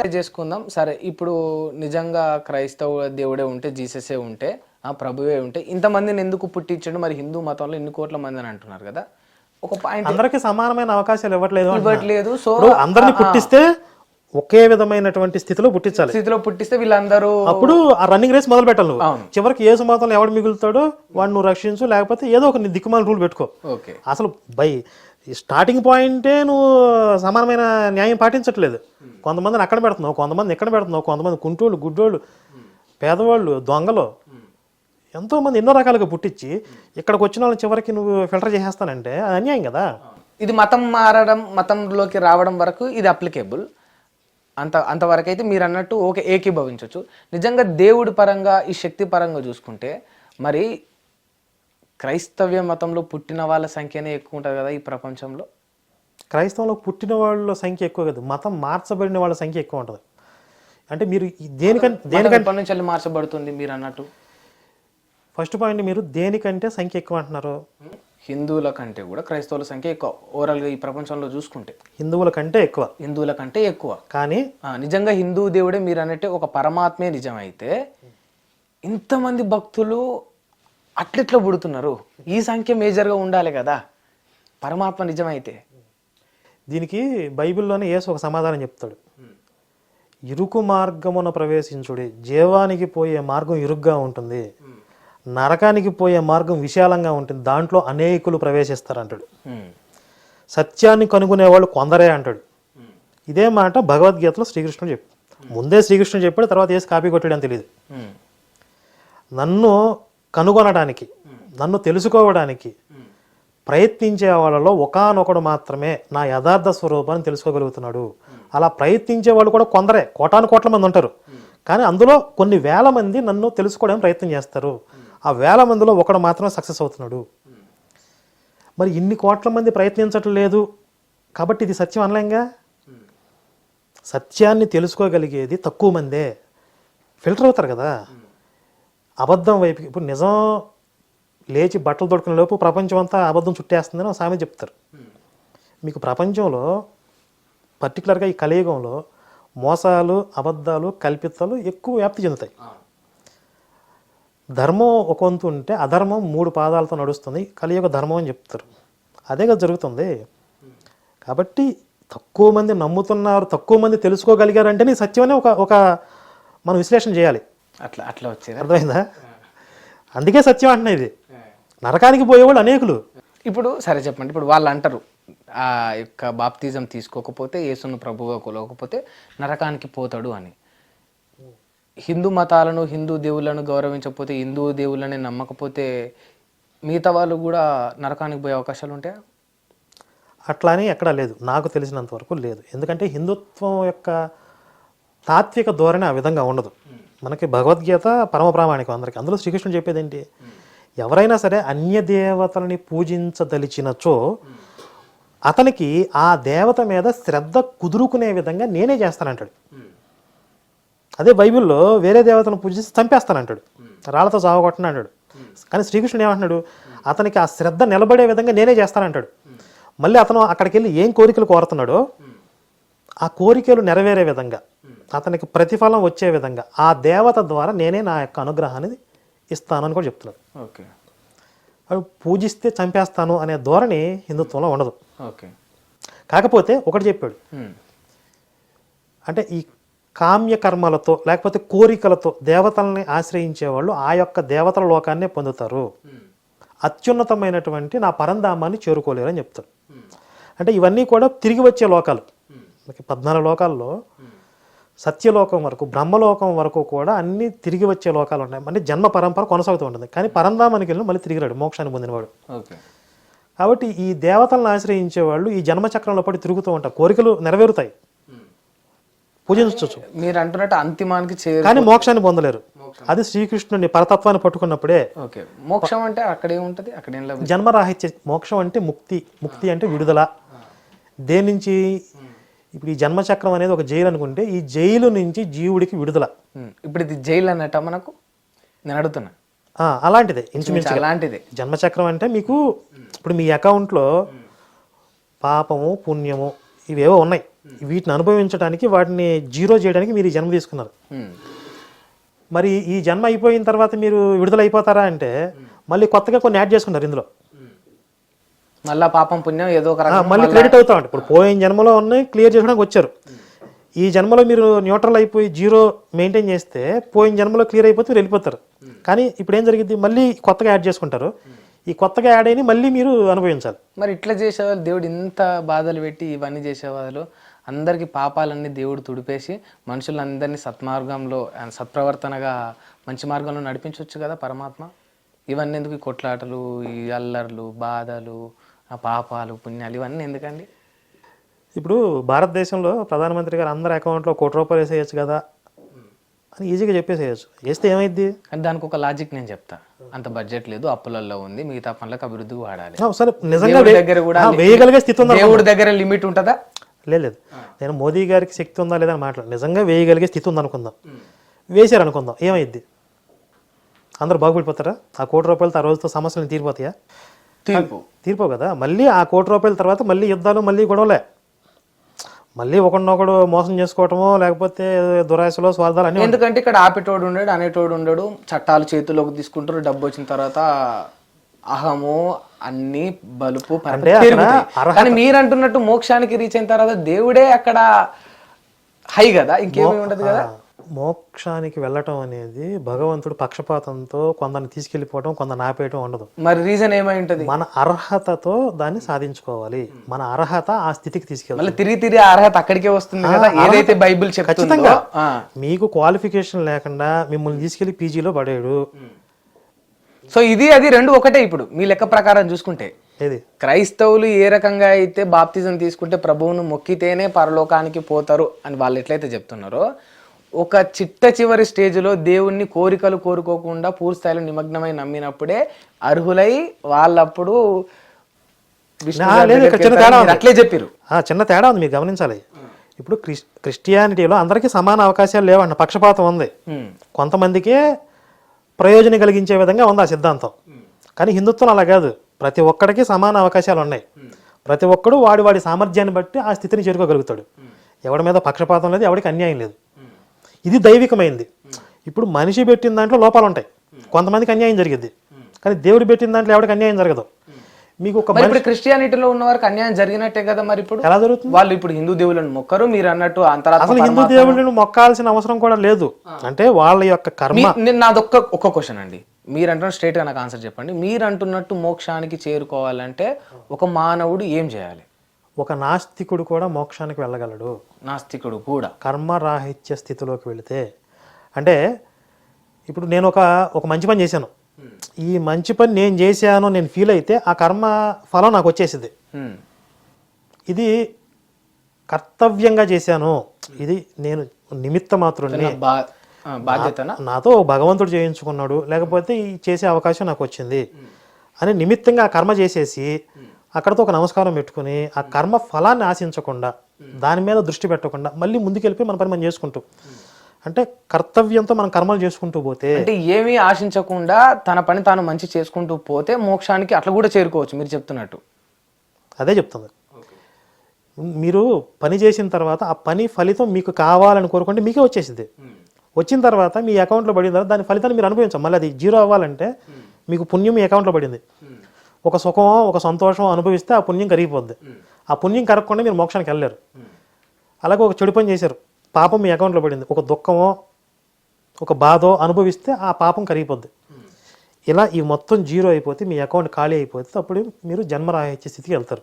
చేసుకుందాం. సరే ఇప్పుడు నిజంగా క్రైస్తవ దేవుడే ఉంటే జీససే ఉంటే ఆ ప్రభువే ఉంటే ఇంతమందిని ఎందుకు పుట్టించాడు? మరి హిందూ మతంలో ఇన్ని కోట్ల మంది అని అంటున్నారు కదా. ఒక పాయింట్ అందరికీ సమానమైన అవకాశాలు ఇవ్వట్లేదు. ఇవ్వట్లేదు. సో అందరిని పుట్టిస్తే ఒకే విధమైనటువంటి స్థితిలో పుట్టించాలి. స్థితిలో పుట్టిస్తే వీళ్ళందరూ అప్పుడు ఆ రన్నింగ్ రేస్ మొదలు పెట్టాలి. చివరికి ఏ సుమాతంలో ఎవడు మిగులుతాడో వాడు నువ్వు రక్షించు లేకపోతే ఏదో ఒక దిక్కుమాల రూల్ పెట్టుకో. ఓకే. అసలు బై స్టార్టింగ్ పాయింటే నువ్వు సమానమైన న్యాయం పాటించట్లేదు. కొంతమందిని అక్కడ పెడుతున్నావు కొంతమంది ఇక్కడ పెడుతున్నావు కొంతమంది కుంటోళ్ళు గుడ్డోళ్ళు పేదవాళ్ళు దొంగలు. ఎంతోమంది ఎన్నో రకాలుగా పుట్టించి ఇక్కడికి వచ్చిన వాళ్ళని చివరికి నువ్వు ఫిల్టర్ చేసేస్తానంటే అది అన్యాయం కదా. ఇది మతం మారడం మతంలోకి రావడం వరకు ఇది అప్లికేబుల్ అంత అంతవరకు అయితే మీరు అన్నట్టు ఓకే ఏకీభవించవచ్చు నిజంగా దేవుడి పరంగా ఈ శక్తి పరంగా చూసుకుంటే మరి క్రైస్తవ్య మతంలో పుట్టిన వాళ్ళ సంఖ్యనే ఎక్కువ ఉంటుంది కదా ఈ ప్రపంచంలో? క్రైస్తవంలో పుట్టిన వాళ్ళ సంఖ్య ఎక్కువ కదా. మతం మార్చబడిన వాళ్ళ సంఖ్య ఎక్కువ ఉంటుంది. అంటే మీరు దేనికంటే దేనికంటే నుంచి మార్చబడుతుంది మీరు అన్నట్టు? ఫస్ట్ పాయింట్ మీరు దేనికంటే సంఖ్య ఎక్కువ అంటున్నారు? హిందువుల కంటే కూడా క్రైస్తవుల సంఖ్య ఎక్కువ. ఓవరాల్గా ఈ ప్రపంచంలో చూసుకుంటే. హిందువుల కంటే ఎక్కువ. హిందువుల కంటే ఎక్కువ. కానీ నిజంగా హిందూ దేవుడే మీరు అన్నట్టే ఒక పరమాత్మే నిజమైతే ఇంతమంది భక్తులు అట్లెట్లా పుడుతున్నారు? ఈ సంఖ్య మేజర్గా ఉండాలి కదా. పరమాత్మ నిజమైతే. దీనికి బైబిల్లోనే యేసు ఒక సమాధానం చెప్తాడు. ఇరుకు మార్గమున ప్రవేశించుడి జీవానికి పోయే మార్గం ఇరుగ్గా ఉంటుంది. నరకానికి పోయే మార్గం విశాలంగా ఉంటుంది. దాంట్లో అనేకులు ప్రవేశిస్తారంటాడు. ఉమ్. సత్యాన్ని కనుగొనేవాళ్ళు కొందరే అంటాడు. ఇదే మాట భగవద్గీతలో శ్రీకృష్ణుడు చెప్పు ముందే శ్రీకృష్ణుడు చెప్పాడు తర్వాత వేసి కాపీ కొట్టాడని తెలియదు నన్ను కనుగొనడానికి నన్ను తెలుసుకోవడానికి ప్రయత్నించే వాళ్ళలో ఒకానొకడు మాత్రమే నా యథార్థ స్వరూపాన్ని తెలుసుకోగలుగుతున్నాడు. అలా ప్రయత్నించే వాళ్ళు కూడా కొందరే కోటాను కోట్ల మంది ఉంటారు. కానీ అందులో కొన్ని వేల మంది నన్ను తెలుసుకోవడానికి ప్రయత్నం చేస్తారు. ఆ వేల మందిలో ఒకడు మాత్రమే సక్సెస్ అవుతున్నాడు. మరి ఇన్ని కోట్ల మంది ప్రయత్నించట్లేదు కాబట్టి ఇది సత్యం అనలేంగా? సత్యాన్ని తెలుసుకోగలిగేది తక్కువ మందే. ఫిల్టర్ అవుతారు కదా. అబద్ధం వైపు ఇప్పుడు నిజం లేచి బట్టలు దొడుకునే లోపు ప్రపంచం అంతా అబద్ధం చుట్టేస్తుందని ఒక సామెత చెప్తారు. మీకు ప్రపంచంలో పర్టికులర్గా ఈ కలియుగంలో మోసాలు అబద్ధాలు కల్పితాలు ఎక్కువ వ్యాప్తి చెందుతాయి. ధర్మం ఒక వంతు ఉంటే అధర్మం మూడు పాదాలతో నడుస్తుంది కలియుగ ధర్మం అని చెప్తారు. అదే కదా జరుగుతుంది. కాబట్టి తక్కువ మంది నమ్ముతున్నారు తక్కువ మంది తెలుసుకోగలిగారంటేనే సత్యమనే ఒక ఒక మనం విశ్లేషణ చేయాలి. అట్లా అట్లా వచ్చేదా? అర్థమైందా? అందుకే సత్యం అంటున్నా ఇది. నరకానికి పోయేవాళ్ళు అనేకులు. ఇప్పుడు సరే చెప్పండి. ఇప్పుడు వాళ్ళు అంటారు ఆ యొక్క బాప్తిజం తీసుకోకపోతే యేసును ప్రభువుగా కొలవకపోతే నరకానికి పోతాడు అని. హిందూ మతాలను హిందూ దేవుళ్ళను గౌరవించకపోతే హిందూ దేవుళ్ళని నమ్మకపోతే మిగతా వాళ్ళు కూడా నరకానికి పోయే అవకాశాలు ఉంటాయా? అట్లా అని ఎక్కడా లేదు. నాకు తెలిసినంత వరకు లేదు. ఎందుకంటే హిందుత్వం యొక్క తాత్విక ధోరణి ఆ విధంగా ఉండదు. మనకి భగవద్గీత పరమ ప్రామాణికం అందరికి. అందులో శ్రీకృష్ణుడు చెప్పేది ఏంటి ఎవరైనా సరే అన్య దేవతలని పూజించదలిచినచో అతనికి ఆ దేవత మీద శ్రద్ధ కుదురుకునే విధంగా నేనే చేస్తానంటాడు. అదే బైబిల్లో వేరే దేవతను పూజించి చంపేస్తానంటాడు. రాళ్ళతో చావగొట్టను అంటాడు కానీ శ్రీకృష్ణుడు ఏమంటున్నాడు? అతనికి ఆ శ్రద్ధ నిలబడే విధంగా నేనే చేస్తానంటాడు. మళ్ళీ అతను అక్కడికి వెళ్ళి ఏం కోరికలు కోరుతున్నాడో ఆ కోరికలు నెరవేరే విధంగా అతనికి ప్రతిఫలం వచ్చే విధంగా ఆ దేవత ద్వారా నేనే నా యొక్క అనుగ్రహాన్ని ఇస్తానని కూడా చెప్తున్నాడు ఓకే. అవి పూజిస్తే చంపేస్తాను అనే ధోరణి హిందుత్వంలో ఉండదు. ఓకే. కాకపోతే ఒకటి చెప్పాడు. అంటే ఈ కామ్య కర్మలతో లేకపోతే కోరికలతో దేవతల్ని ఆశ్రయించే వాళ్ళు ఆ యొక్క దేవతల లోకాన్నే పొందుతారు. అత్యున్నతమైనటువంటి నా పరంధామాన్ని చేరుకోలేరు అని చెప్తాడు అంటే ఇవన్నీ కూడా తిరిగి వచ్చే లోకాలు. పద్నాలుగు లోకాల్లో సత్యలోకం వరకు బ్రహ్మలోకం వరకు కూడా అన్ని తిరిగి వచ్చే లోకాలు ఉన్నాయి. అంటే జన్మ పరంపర కొనసాగుతూ ఉంటుంది. కానీ పరంధామానికి వెళ్ళి మళ్ళీ తిరిగి రాడు మోక్షాన్ని పొందినవాడు. ఓకే. కాబట్టి ఈ దేవతలను ఆశ్రయించే వాళ్ళు ఈ జన్మచక్రంలో పడి తిరుగుతూ ఉంటారు. కోరికలు నెరవేరుతాయి. పూజించవచ్చు. మీరు అంటున్నట్టు అంతిమానికి చేరు కానీ మోక్షాన్ని పొందలేరు. అది శ్రీకృష్ణుని పరతత్వాన్ని పట్టుకున్నప్పుడే ఓకే. మోక్షం అంటే అక్కడే ఉంటుంది అక్కడేం జన్మరాహిత్య మోక్షం అంటే ముక్తి ముక్తి అంటే విడుదల. దేని నుంచి ఇప్పుడు ఈ జన్మచక్రం అనేది ఒక జైలు అనుకుంటే ఈ జైలు నుంచి జీవుడికి విడుదల. ఇప్పుడు ఇది జైలు అన్నట్ట మనకు? నేను అడుగుతున్నా. అలాంటిదే ఇంచుమించు అలాంటిదే. జన్మచక్రం అంటే మీకు ఇప్పుడు మీ అకౌంట్లో పాపము పుణ్యము ఇవేవో ఉన్నాయి. వీటిని అనుభవించడానికి వాటిని జీరో చేయడానికి మీరు ఈ జన్మ తీసుకున్నారు. మరి ఈ జన్మ అయిపోయిన తర్వాత మీరు విడుదల అయిపోతారా అంటే మళ్ళీ కొత్తగా కొన్ని యాడ్ చేసుకుంటారు ఇందులో. మళ్ళా పాపం పుణ్యం ఏదో ఒక ఆ, రకం మళ్ళీ క్రెడిట్ అవుతా ఉంటాయి ఇప్పుడు పోయిన జన్మలో ఉన్నాయి క్లియర్ చేసుకోవడానికి వచ్చారు. ఈ జన్మలో మీరు న్యూట్రల్ అయిపోయి జీరో మెయింటైన్ చేస్తే పోయిన జన్మలో క్లియర్ అయిపోతే మీరు వెళ్ళిపోతారు. కానీ ఇప్పుడు ఏం జరిగింది? మళ్ళీ కొత్తగా యాడ్ చేసుకుంటారు. ఈ కొత్తగా యాడ్ అయిన మళ్ళీ మీరు అనుభవించాలి మరి ఇట్లా చేసేవాళ్ళు దేవుడు ఇంత బాధలు పెట్టి ఇవన్నీ చేసేవాళ్ళు. అందరికి పాపాలన్నీ దేవుడు తుడిపేసి మనుషులందరినీ సత్మార్గంలో సత్ప్రవర్తనగా మంచి మార్గంలో నడిపించవచ్చు కదా పరమాత్మ? ఇవన్నీ ఎందుకు ఈ కొట్లాటలు ఈ అల్లర్లు బాధలు ఆ పాపాలు పుణ్యాలు ఇవన్నీ ఎందుకండి? ఇప్పుడు భారతదేశంలో ప్రధానమంత్రి గారు అందరి అకౌంట్లో కోటి రూపాయలు వేసేయచ్చు కదా అని ఈజీగా చెప్పేసేయచ్చు. వేస్తే ఏమైంది కానీ దానికి ఒక లాజిక్ నేను చెప్తా. అంత బడ్జెట్ లేదు అప్పులలో ఉంది మిగతా పనులకు అభివృద్ధికి వాడాలి. సరే నిజంగా దగ్గర కూడా వేయగలిగే స్థితి ఉందా దేవుడి దగ్గర లిమిట్ ఉంటుందా? లేదు నేను మోదీ గారికి శక్తి ఉందా లేదా అని మాట్లాడు నిజంగా వేయగలిగే స్థితి ఉంది అనుకుందాం. వేసారు అనుకుందాం ఏమైద్ది? అందరూ బాగుపడిపోతారా? ఆ కోటి రూపాయలతో ఆ రోజుతో సమస్యలు తీరిపోతాయా? తీర్పు. తీరిపోవు కదా. మళ్ళీ ఆ కోటి రూపాయల తర్వాత మళ్ళీ యుద్ధాలు మళ్ళీ గొడవలే. మళ్ళీ ఒకడినొకడు మోసం చేసుకోవటమో లేకపోతే దురాశలో స్వార్థాలు అన్నీ ఎందుకంటే ఇక్కడ ఆపేటోడు ఉండడు అనేటోడు ఉండడు. చట్టాలు చేతిలోకి తీసుకుంటారు డబ్బు వచ్చిన తర్వాత అహము అన్ని బలుపు కానీ మీరు అంటున్నట్టు మోక్షానికి రీచ్ అయిన తర్వాత దేవుడే అక్కడ హై కదా. ఇంకేమీ ఉండదు కదా? మోక్షానికి వెళ్ళటం అనేది భగవంతుడు పక్షపాతంతో కొందరిని తీసుకెళ్ళిపోవటం కొందరిని ఆపేయటం ఉండదు. మరి రీజన్ ఏమై ఉంటది? మన అర్హతతో దాన్ని సాధించుకోవాలి. మన అర్హత ఆ స్థితికి తీసుకెళ్ళాలి తిరిగి తిరిగి అర్హత అక్కడికే వస్తుంది కదా. ఏదైతే బైబిల్ ఖచ్చితంగా. మీకు క్వాలిఫికేషన్ లేకుండా మిమ్మల్ని తీసుకెళ్ళి పీజీలో పడేయడు. సో ఇది అది రెండు ఒకటే ఇప్పుడు. మీ లెక్క ప్రకారం చూసుకుంటే. క్రైస్తవులు ఏ రకంగా అయితే బాప్తిజం తీసుకుంటే ప్రభువును మొక్కితేనే పరలోకానికి పోతారు అని వాళ్ళు ఎట్లయితే చెప్తున్నారో ఒక చిట్ట చివరి స్టేజ్లో దేవుణ్ణి కోరికలు కోరుకోకుండా పూర్తి స్థాయిలో నిమగ్నమై నమ్మినప్పుడే అర్హులై వాళ్ళప్పుడు అట్లే చెప్పారు ఆ చిన్న తేడా ఉంది మీరు గమనించాలి. ఇప్పుడు క్రిస్ క్రిస్టియానిటీలో అందరికీ సమాన అవకాశాలు లేవన్న పక్షపాతం ఉంది. కొంతమందికే ప్రయోజనం కలిగించే విధంగా ఉంది ఆ సిద్ధాంతం. కానీ హిందుత్వం అలా కాదు. ప్రతి ఒక్కడికి సమాన అవకాశాలు ఉన్నాయి. ప్రతి ఒక్కడు వాడి వాడి సామర్థ్యాన్ని బట్టి ఆ స్థితిని చేరుకోగలుగుతాడు. ఎవడి మీద పక్షపాతం లేదు ఎవడికి అన్యాయం లేదు. ఇది దైవికమైంది. ఇప్పుడు మనిషి పెట్టిన దాంట్లో లోపాలు ఉంటాయి కొంతమందికి అన్యాయం జరిగింది కానీ దేవుడు పెట్టిన దాంట్లో ఎవడికి అన్యాయం జరగదు. మీకు ఒక ఇప్పుడు క్రిస్టియానిటీలో ఉన్న వారికి అన్యాయం జరిగినట్టే కదా మరి ఇప్పుడు? ఎలా జరుగుతుంది? వాళ్ళు ఇప్పుడు హిందూ దేవుళ్ళని మొక్కరు మీరు అన్నట్టు అసలు హిందూ దేవుళ్ళని మొక్కాల్సిన అవసరం కూడా లేదు. అంటే వాళ్ళ యొక్క కర్మ. నాదొక్క ఒక్క క్వశ్చన్ అండి. మీరు అంటున్న స్ట్రైట్గా నాకు ఆన్సర్ చెప్పండి. మీరు అంటున్నట్టు మోక్షానికి చేరుకోవాలంటే ఒక మానవుడు ఏం చేయాలి? ఒక నాస్తికుడు కూడా మోక్షానికి వెళ్ళగలడు. నాస్తికుడు కూడా. కర్మరాహిత్య స్థితిలోకి వెళితే అంటే ఇప్పుడు నేను ఒక ఒక మంచి పని చేశాను. ఈ మంచి పని నేను చేశాను నేను ఫీల్ అయితే ఆ కర్మ ఫలం నాకు వచ్చేసింది. ఇది కర్తవ్యంగా చేశాను. ఇది నేను నిమిత్త మాత్రుడిని నా బా ఆ, బాధ్యతనా? నాతో భగవంతుడు చేయించుకున్నాడు. లేకపోతే చేసే అవకాశం నాకు వచ్చింది. అని నిమిత్తంగా ఆ కర్మ చేసేసి అక్కడతో ఒక నమస్కారం పెట్టుకుని ఆ కర్మ ఫలాన్ని ఆశించకుండా దాని మీద దృష్టి పెట్టకుండా మళ్ళీ ముందుకెళ్ళిపోయి మన పని మనం చేసుకుంటూ. అంటే కర్తవ్యంతో మనం కర్మలు చేసుకుంటూ పోతే అంటే ఏమీ ఆశించకుండా తన పని తాను మంచి చేసుకుంటూ పోతే మోక్షానికి అట్లా కూడా చేరుకోవచ్చు మీరు చెప్తున్నట్టు. అదే చెప్తుంది. మీరు పని చేసిన తర్వాత ఆ పని ఫలితం మీకు కావాలని కోరుకుంటే మీకే వచ్చేసింది. వచ్చిన తర్వాత మీ అకౌంట్లో పడిన తర్వాత దాని ఫలితాన్ని మీరు అనుభవించాం మళ్ళీ అది జీరో అవ్వాలంటే మీకు పుణ్యం మీ అకౌంట్లో పడింది. ఒక సుఖం ఒక సంతోషం అనుభవిస్తే ఆ పుణ్యం కరిగిపోద్ది. ఆ పుణ్యం కరగకుండా మీరు మోక్షానికి వెళ్ళలేరు. అలాగే ఒక చెడు పని చేశారు. పాపం మీ అకౌంట్లో పడింది. ఒక దుఃఖమో ఒక బాధో అనుభవిస్తే ఆ పాపం కరిగిపోద్ది. ఇలా ఈ మొత్తం జీరో అయిపోతే మీ అకౌంట్ ఖాళీ అయిపోతే అప్పుడు మీరు జన్మరాహిత్య స్థితికి వెళ్తారు.